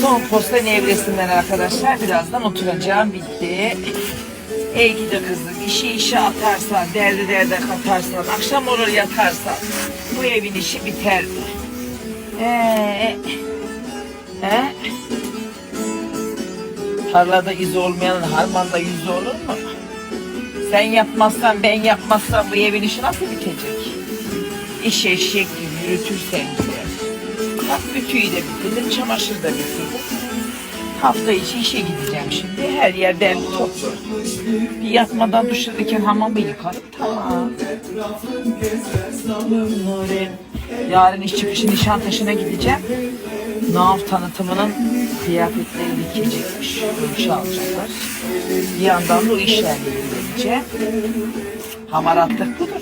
Son posta nevresinden arkadaşlar. Birazdan oturacağım. Bitti. Ey gidi kızım. işi işe atarsan, derdi derde katarsan, akşam olur yatarsan bu evin işi biter mi? Ee, he? Tarlada iz olmayan harmanda yüzü olur mu? Sen yapmazsan ben yapmazsam bu evin işi nasıl bitecek? İş eşek gibi yürütürsen gider. Bak ütüyü de bitirdim, çamaşır da bitirdim. Hafta içi işe gideceğim şimdi. Her yerden toplu. Bir yatmadan duş alırken hamamı yıkarım. Tamam. Yarın iş çıkışı Nişantaşı'na gideceğim. Nav tanıtımının kıyafetleri dikecekmiş. Ölçü alacaklar. Bir yandan da o işlerle ilgileneceğim. Hamaratlık budur.